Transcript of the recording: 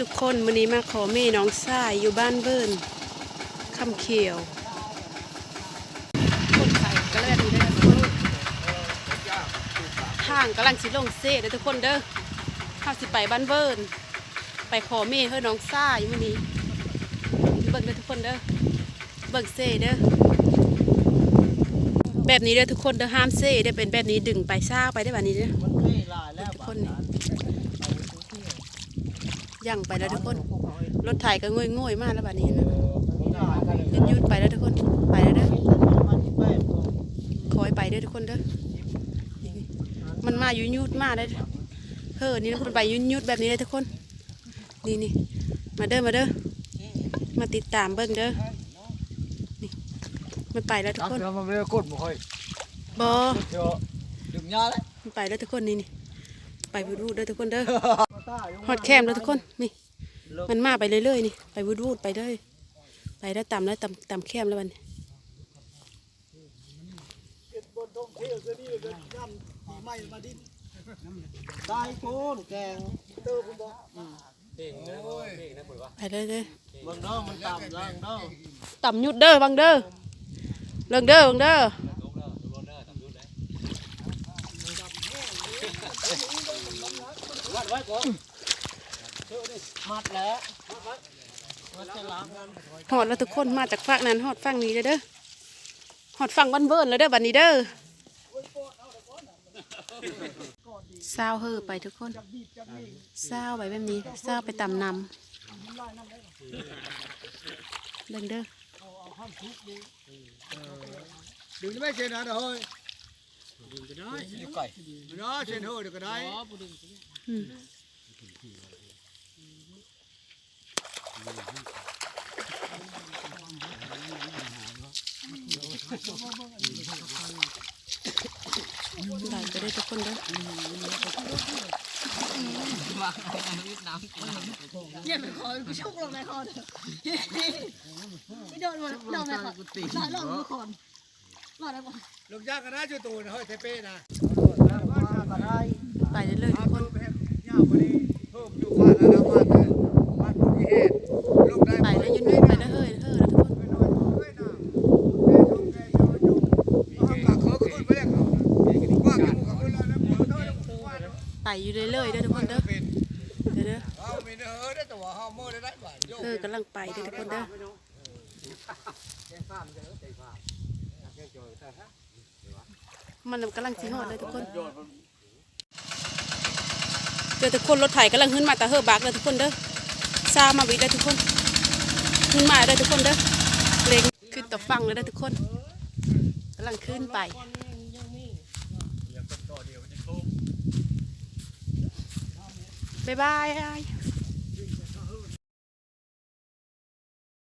ทุกคนวันนี้มาขอเม่น้องสายอยู่บ้านเบิ้นคำเขียวคนไทยก็เลยดูได้ทุกคนทางกำลังสิลงเซ่เด้ทุกคนเด้อข้าสิไปบ้านเบิ้นไปขอเม่เฮ้ยน้องสายอยู่วันนี้เบิ่งเด้อทุกคนเด้อเบิ่งเซ่เด้อแบบนี้เด้อทุกคนเด้อห้ามเซ่เด้อเป็นแบบนี้ดึงไปซ่าไปได้แบบนี้เด้อมันไม่ลายแล้วทุกคนนี่ ย่างไปแล้วทุกคน รถไถก็ง่อยง่อยๆมากแล้วแบบนี้นะยืดยืดๆไปแล้วทุกคน ไปแล้วเด้อคอยไปเด้อทุกคนเด้อนี่มันมายุ่ยยุดมากเลยเฮ้อนี่มันไปยุ่ยยุดแบบนี้เลยทุกคน นี่นี่มาเด้อมาเด้อ มาติดตามเบิ้งเด้อ นี่มันไปแล้วทุกตักคนเดี๋ยวมันไม่ได้กดบ่ค่อยบอเดี๋ยวดึงยาแล้วมันไปแล้วทุกคนนี่นี่ไปวูดวูดเด้อทุกคนเด้อ ฮอดแคมแล้วทุกคนนี่มันมาไปเรื่อยๆนี่ไปวูดวูดไปเลยไปแล้วต่ำแล้วต่ำต่ำแคมแล้วมันบนทงเที่ยวเสื้อนี่เลยย่ำปีใหม่มาดินได้โกนแกงเติมคุณบอกไปเลยเลยเบิ่งน้องมันต่ำล่างน้องต่ำหยุดเด้อบังเด้อเลิงเด้อบังเด้อ มัดแล้วมันจะล้างกันหอดแล้วทุกคนมาจากฝั่งนั้นหอดฝั่งนี้เลยเด้อหอดฝั่งบ้านเวิร์นแล้วเด้อบัดนี้เด้อเศร้าเฮอไปทุกคนเศร้าไปแบบนี้เศร้าไปต่ำนำเลิงเด้อดึงไม่เช่นนั้นเฮ้ยดึงก็ได้ดึงไก่เนาะเช่นเฮ้ยเดี๋ยวก็ได้ อืมไหลไปได้ทุกคนเด้ออย่าไปขอกูชุกลงในคอเถอะไม่โดนมันโดนในคอหลอดหลอดทุกคนหลอดได้ปะลูกยากก็ได้จุดตูนเฮ้ยเทเป้นะไปเรื่อยๆทุกคนาวพอดีเพิ่มอยู่บ้านแล้วบ้านเลยบ้านผู้ที่เหตุลูกได้ไปแล้วยืนๆไปแล้วเฮ้ยเฮ้ยทุกคนไปอนด้วยนะแม่ชมแม่ชมอยู่เขาเขาขึ้นไปแล้วเขาว่ากันเขาขึ้นแล้วนะเขาต้องว่าไปอยู่เรื่อยๆเด้อทุกคนเด้อเป็นเด้อเด้อเขามีเนื้อได้แต่ว่าเขาโม่ได้ได้บ้านโยกเอกำลังไปเด้อทุกคนเด้อมันกำลังสิฮอดเลยทุกคนเดี๋ยวทุกคนรถไถกำลังขึ้นมาแต่เฮอบักเลยทุกคนเด้อซามาวิดเลยทุกคนขึ้นมาเลยทุกคนเด้อเล็งขึ้นต่อฟังเลยเด้อทุกคนกำลังขึ้นไปบ๊ายบาย